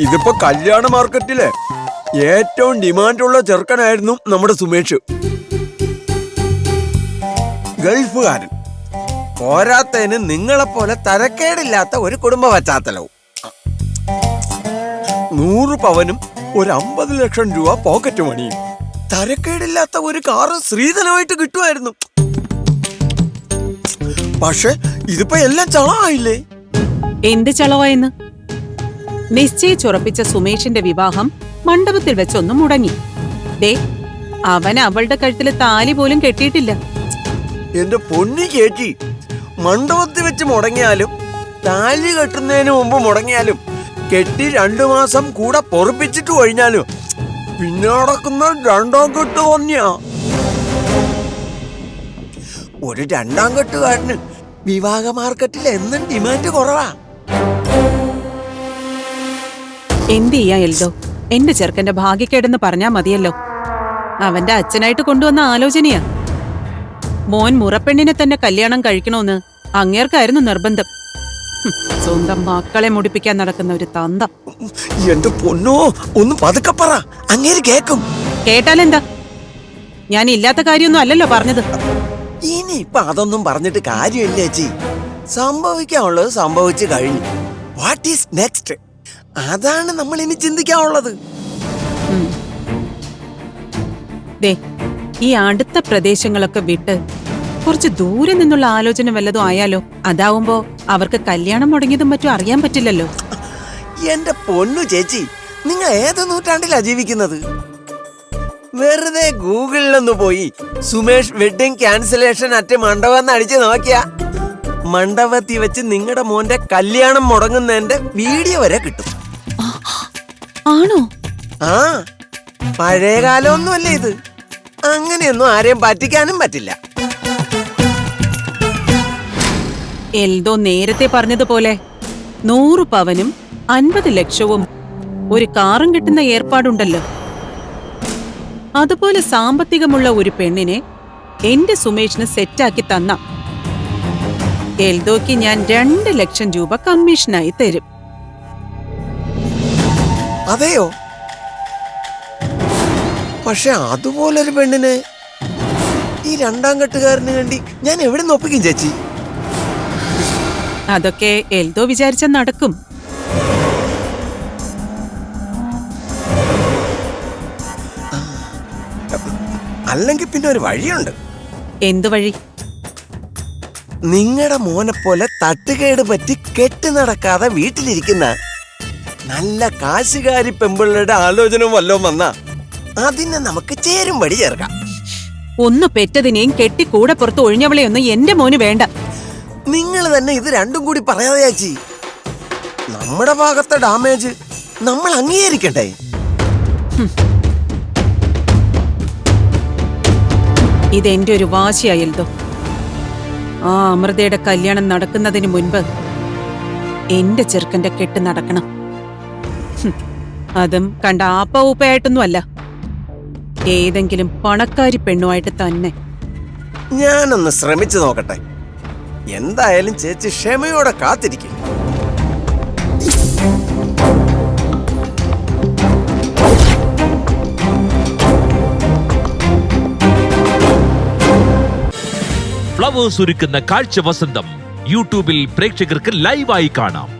ഇതിപ്പോ കല്യാണ മാർക്കറ്റിലെ ഏറ്റവും ഡിമാൻഡുള്ള ചെറുക്കനായിരുന്നു നമ്മുടെ സുമേഷ്. ഗൾഫുകാരൻ. പോരാത്തതിന് നിങ്ങളെപ്പോലെ തരക്കേടില്ലാത്ത ഒരു കുടുംബ പശ്ചാത്തലവും. നൂറ് പവനും ഒരു അമ്പത് ലക്ഷം രൂപ പോക്കറ്റ് മണിയും. തരക്കേടില്ലാത്ത ഒരു കാറ് സ്ത്രീധനമായിട്ട് കിട്ടുമായിരുന്നു. പക്ഷെ ഇതിപ്പോ എല്ലാം ചളമായില്ലേ എന്ത് ചളവായെന്ന്? നിശ്ചയിച്ചുറപ്പിച്ച സുമേഷിന്റെ വിവാഹം മണ്ഡപത്തിൽ വെച്ചൊന്നും മുടങ്ങി. ദേ അവൻ അവളുടെ കഴുത്തിൽ താലി പോലും കെട്ടിയിട്ടില്ല. എന്റെ പൊന്നി ചേച്ചി മണ്ഡപത്തിൽ വെച്ച് മുടങ്ങിയാലും താലി കെട്ടുന്നതിന് മുമ്പ് മുടങ്ങിയാലും കെട്ടി രണ്ടു മാസം കൂടെ പൊറപ്പിച്ചിട്ട് കഴിഞ്ഞാലും പിന്നെ നടക്കുന്ന രണ്ടാം കെട്ട് തന്നെയാ ഒരു രണ്ടാം കെട്ടുകാരന് വിവാഹ മാർക്കറ്റിൽ എന്നും ഡിമാൻഡ് കുറവാ. എന്ത് ചെയ്യാ എൽദോ? എന്റെ ചെറുക്കന്റെ ഭാഗ്യക്കേടെന്ന് പറഞ്ഞാ മതിയല്ലോ. അവന്റെ അച്ഛനായിട്ട് കൊണ്ടുവന്ന ആലോചനയാ. മോൻ മുറപ്പെണ്ണിനെ തന്നെ കല്യാണം കഴിക്കണോന്ന് അങ്ങേർക്കായിരുന്നു നിർബന്ധം. സ്വന്തം മക്കളെ മുടിപ്പിക്കാൻ നടക്കുന്ന ഒരു തന്ത. എന്റെ പൊന്നോ ഒന്ന് പതുക്കെ പറ. അങ്ങേര് കേക്കും. കേട്ടാലെന്താ? ഞാൻ ഇല്ലാത്ത കാര്യൊന്നും അല്ലല്ലോ പറഞ്ഞത്. ഇനി ഇപ്പൊ അതൊന്നും പറഞ്ഞിട്ട് കാര്യമില്ല ചേച്ചി. സംഭവിക്കാനുള്ളത് സംഭവിച്ചു കഴിഞ്ഞു. വാട്ട് ഈസ് നെക്സ്റ്റ് അതാണ് നമ്മൾ ഇനി ചിന്തിക്കാനുള്ളത് ദേ ഈ അടുത്ത പ്രദേശങ്ങളൊക്കെ വിട്ട് കുറച്ച് ദൂരെ നിന്നുള്ള ആലോചന വല്ലതും ആയാലോ? അതാവുമ്പോ അവർക്ക് കല്യാണം മുടങ്ങിയതും മറ്റും അറിയാൻ പറ്റില്ലല്ലോ. എന്റെ പൊന്നു ചേച്ചി നിങ്ങൾ ഏത് നൂറ്റാണ്ടിലാ ജീവിക്കുന്നത്? വെറുതെ ഗൂഗിളിലൊന്ന് പോയി സുമേഷ് വെഡിങ് ക്യാൻസലേഷൻ അറ്റ് മണ്ഡപം അടിച്ച് നോക്കിയാ മണ്ഡപത്തിൽ വെച്ച് നിങ്ങളുടെ മോന്റെ കല്യാണം മുടങ്ങുന്നതിന്റെ വീഡിയോ വരെ കിട്ടും. ആണോ? ആ പഴയ കാലമൊന്നുമല്ല ഇത്. അങ്ങനെയൊന്നും ആരെയും പറ്റിക്കാനും പറ്റില്ല. എൽദോ നേരത്തെ പറഞ്ഞതുപോലെ നൂറ് പവനും അൻപത് ലക്ഷവും ഒരു കാറും കിട്ടുന്ന ഏർപ്പാടുണ്ടല്ലോ. അതുപോലെ സാമ്പത്തികമുള്ള ഒരു പെണ്ണിനെ എന്റെ സുമേഷിന് സെറ്റാക്കി തന്ന. എൽദോക്ക് ഞാൻ രണ്ട് ലക്ഷം രൂപ കമ്മീഷനായി തരും. അതെയോ? പക്ഷെ അതുപോലൊരു പെണ്ണിന് ഈ രണ്ടാം കെട്ടുകാരന് വേണ്ടി ഞാൻ എവിടെ നിന്ന് ഒപ്പിക്കും ചേച്ചി? അതൊക്കെ എൽദോ വിചാരിച്ച നടക്കും. അല്ലെങ്കിൽ പിന്നെ ഒരു വഴിയുണ്ട്. എന്തു വഴി? നിങ്ങളുടെ മോനെ പോലെ തട്ടുകേട് പറ്റി കെട്ടി നടക്കാതെ വീട്ടിലിരിക്കുന്ന നല്ല കാശുകാരി പെമ്പിള്ളയുടെ ആലോചന വല്ലതും വന്ന അതിനെ നമുക്ക് ചേരും വഴി ചേർക്കാം. ഒന്ന് പെറ്റതിനെയും കെട്ടി കൂടെ പുറത്ത് ഒഴിഞ്ഞവളെയൊന്നും എന്റെ മോന് വേണ്ട. നിങ്ങൾ തന്നെ ഇത് രണ്ടും കൂടി പറയാതെ ചേച്ചി. നമ്മുടെ ഭാഗത്തെ ഡാമേജ് നമ്മൾ അംഗീകരിക്കണ്ടേ? ഇതെന്റെ ഒരു വാശിയായല്ലോ. ആ അമൃതയുടെ കല്യാണം നടക്കുന്നതിന് മുൻപ് എന്റെ ചെറുക്കന്റെ കെട്ട് നടക്കണം. അതും കണ്ട ആപ്പ ഊപ്പയായിട്ടൊന്നും അല്ല ഏതെങ്കിലും പണക്കാരി പെണ്ണുമായിട്ട് തന്നെ. ഞാനൊന്ന് ശ്രമിച്ചു നോക്കട്ടെ. എന്തായാലും ചേച്ചി ക്ഷമയോടെ കാത്തിരിക്കും. ഫ്ലവേഴ്സ് ഒരുക്കുന്ന കാഴ്ച വസന്തം യൂട്യൂബിൽ പ്രേക്ഷകർക്ക് ലൈവായി കാണാം.